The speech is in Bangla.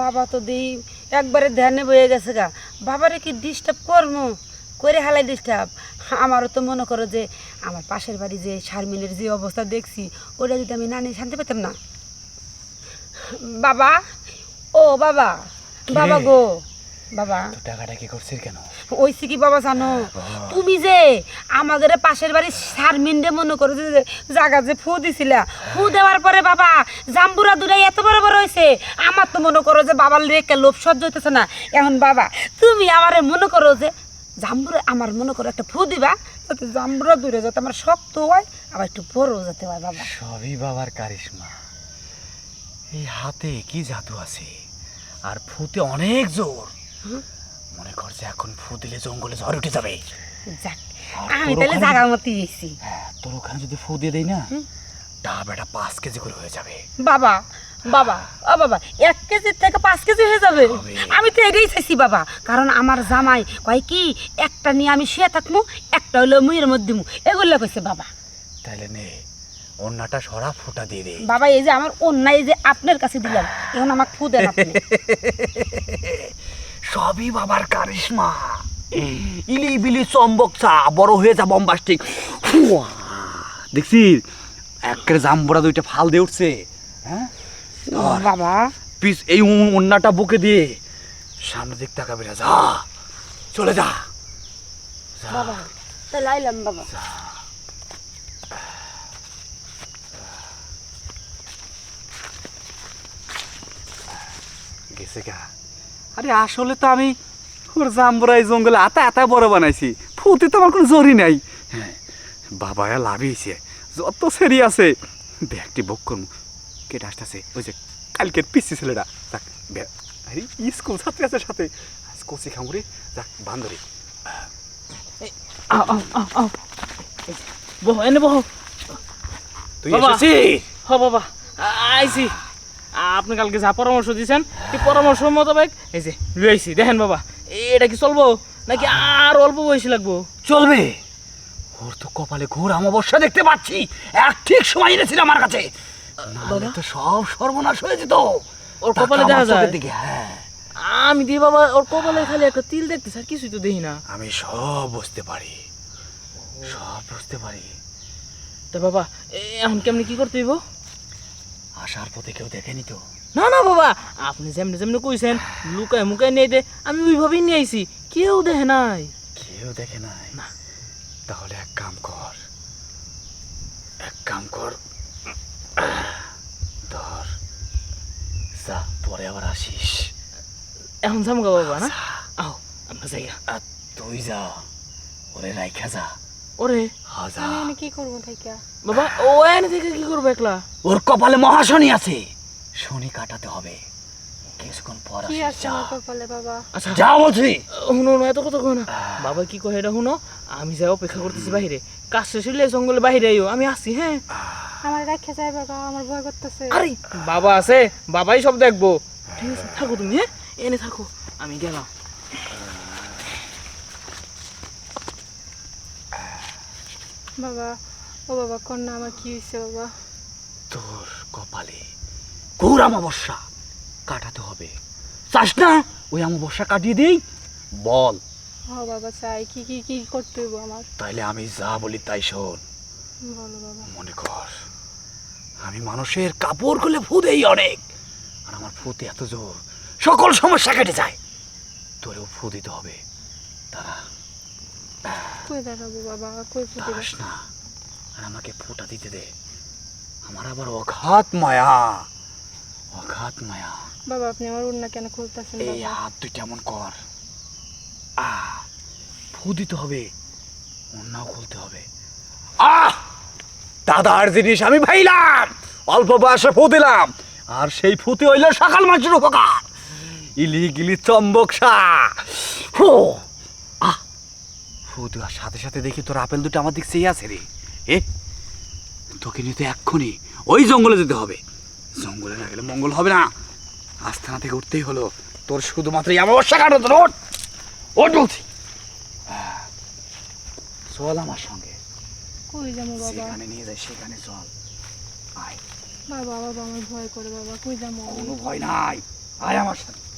বাবা তো দেই একবারে ধ্যানে বয়ে গেছে গা। বাবারে কি ডিস্টার্ব করব করে হালাই ডিস্টার্ব আমারও তো মনে করো যে আমার পাশের বাড়ি যে শারমিনের যে অবস্থা দেখছি ওটা যদি আমি না নিয়ে শান্তি পেতাম না। বাবা ও বাবা বাবা গো। বাবা। টাকাটা কি করছিস কেন? ওইসি কি বাবা জানো? তুমি যে আমাদের পাশের বাড়ি শারমিনরে মনে করো যে জায়গা যে ফু দিছিলা ফু দেওয়ার পরে বাবা জাম্বুরা দুটাই এত বড় বড় হয়েছে আমার তো মনে করো যে বাবার রেখে লোভ সহ্য হইতেছে না। এখন বাবা তুমি আমারে মনে করো যে জাম্বুরা আমার মনে করো একটা ফু দিবা যাতে জাম্বুরা দূরে যাতে আমার শক্ত হয় আবার একটু বড় যেতে হয় বাবা। সবই বাবার কারিশমা। এই হাতে কি জাদু আছে? আর ফুতে অনেক জোর। মনে কর যে এখন ফু দিলে জঙ্গলে ঝড় উঠে যাবে। যাক আমি তাহলে জাগার মতো গেছি হ্যাঁ তোর ওখানে যদি ফু দিয়ে দেই না ডাব এটা পাঁচ কেজি করে হয়ে যাবে। বাবা বাবা ও বাবা এক কেজির থেকে পাঁচ কেজি হয়ে যাবে। আমি তো এটাই চাইছি বাবা কারণ আমার জামাই কয় কি একটা নিয়ে আমি শুয়ে থাকব একটা হলো মুয়ের মধ্যে মু এগুলো কইছে বাবা। তাহলে নে অন্যটা সরা ফুটা দিয়ে দে। বাবা এই যে আমার অন্যায় যে আপনার কাছে দিলাম এখন আমাকে ফু দেন আপনি। সবই বাবার কারিশমা। ইলি বিলি চম্বক চা বড় হয়ে যা বম্বাস্টিক দেখছিস একের জাম্বরা দুইটা ফাল দিয়ে উঠছে। হ্যাঁ। বাবা। পিস এই অন্যটা বুকে দিয়ে সামনে দিক তাকাবি না যা। চলে যা। যা, বাবা তাহলে আইলাম বাবা। গেছে গা। আরে আসলে তো আমি ওর জাম্বরা এই জঙ্গলে আতা আতা বড় বানাইছি। ফুতে তো আমার কোনো জোরই নাই। হ্যাঁ বাবা লাভিয়েছে যত সেরি আছে ব্যাগটি বুক করব কেটে আসতেছে ওই যে কালকের পিসি ছেলেটা। যাক বে- আরে স্কুল ছাত্রী আছে সাথে। আজ কচি খামুরি যাক যে, বহ এনে বহ। তুই বাবা। এসেছিস? হ বাবা। আইছি। আপনি কালকে যা পরামর্শ দিয়েছেন এই পরামর্শ মোতাবেক এই যে আইছি দেখেন বাবা এটা কি চলবো? নাকি আর অল্প বয়সী লাগবো? চলবে। ওর তো কপালে ঘোর অমাবস্যা দেখতে পাচ্ছি। এক ঠিক সময় এনেছিল আমার কাছে। নাহলে তো সব সর্বনাশ হয়ে যেত। ওর কপালে দেখা যায়? দিকে, হ্যাঁ। আমি দিয়ে বাবা ওর কপালে খালি একটা তিল দেখতে আর কিছুই তো দেখি না। আমি সব বুঝতে পারি। সব বুঝতে পারি। তা বাবা এ- এখন কেমনি কি করতে হইব? আসার পথে কেউ দেখেনি তো? না না বাবা আপনি যেমনি যেমনি কইছেন লুকায় মুকায় নিয়ে দে আমি ওইভাবেই নিয়ে আইছি। কেউ দেখে নাই। কেউ দেখে নাই? না। তাহলে এক কাম কর। এক কাম কর। ধর। যা পরে আবার আসিস। এখন যামগা বাবা না? আও আমরা আর তুই যা ওরে রাইখা যা। ওরে। হা আমি কি করব থাইকা বাবা ও এনে থেকে কি করব একলা? ওর কপালে মহাশনি আছে। শনি কাটাতে হবে। কিছুক্ষণ পর কি আছে যা। আমার কপালে বাবা? আচ্ছা। বলছি। শুনো না এত কথা কো না। বাবা কি কয় এটা শুনো আমি যাই অপেক্ষা করতেছি বাইরে। কাজ শেষ হইলে জঙ্গলে বাইরে আইও। আমি আসছি হ্যাঁ। আমার রেখে যায় বাবা আমার ভয় করতেছে। আরে বাবা আছে বাবাই সব দেখব। ঠিক আছে থাকো তুমি হ্যাঁ? এনে থাকো আমি গেলাম। বাবা ও বাবা কন্যা আমার কি হয়েছে বাবা? তোর কপালে ঘোর অমাবস্যা কাটাতে হবে। চাস না? ওই অমাবস্যা কাটিয়ে দিই? বল। ও বাবা চাই। কি কি কি করতে হইব আমার? তাইলে আমি যা বলি তাই শোন। বলো বাবা। মনে কর আমি মানুষের কাপড় খুলে ফু দেই অনেক আর আমার ফুতে এত জোর সকল সমস্যা কেটে যায়। তোরেও ফু দিতে হবে। তারা কই দাঁড়াবো বাবা? কই ফুটে দাঁড়াস না। আর আমাকে ফুটা দিতে দে। আমার আবার অঘাত মায়া। অঘাত মায়া। বাবা আপনি আমার উন্না কেন খুলতেছেন এই হাত দুইটা এমন কর। আহ ফু দিতে হবে। অন্যও খুলতে হবে। আহ দাদার জিনিস আমি ভাইলাম। অল্প বয়সে ফু দিলাম। আর সেই ফুতে হইল সকাল মানুষের উপকার। ইলি গিলি চম্বক সা আহ ফু দেওয়ার সাথে সাথে দেখি তোর আপেল দুটো আমার দিক চেয়ে আছে রে। এ তোকে নিতে এক্ষুনি ওই জঙ্গলে যেতে হবে। জঙ্গলে না গেলে মঙ্গল হবে না। আস্থানা থেকে উঠতেই হলো। তোর শুধুমাত্র অমাবস্যা কাটাতে ওঠ ওঠ বলছি। চল আমার সঙ্গে। কই যাব বাবা? সেখানে নিয়ে যাই সেখানে চল। আয়। বাবা বাবা আমার ভয় করে বাবা। কই যাব? কোনো ভয় নাই। আয় আমার সাথে।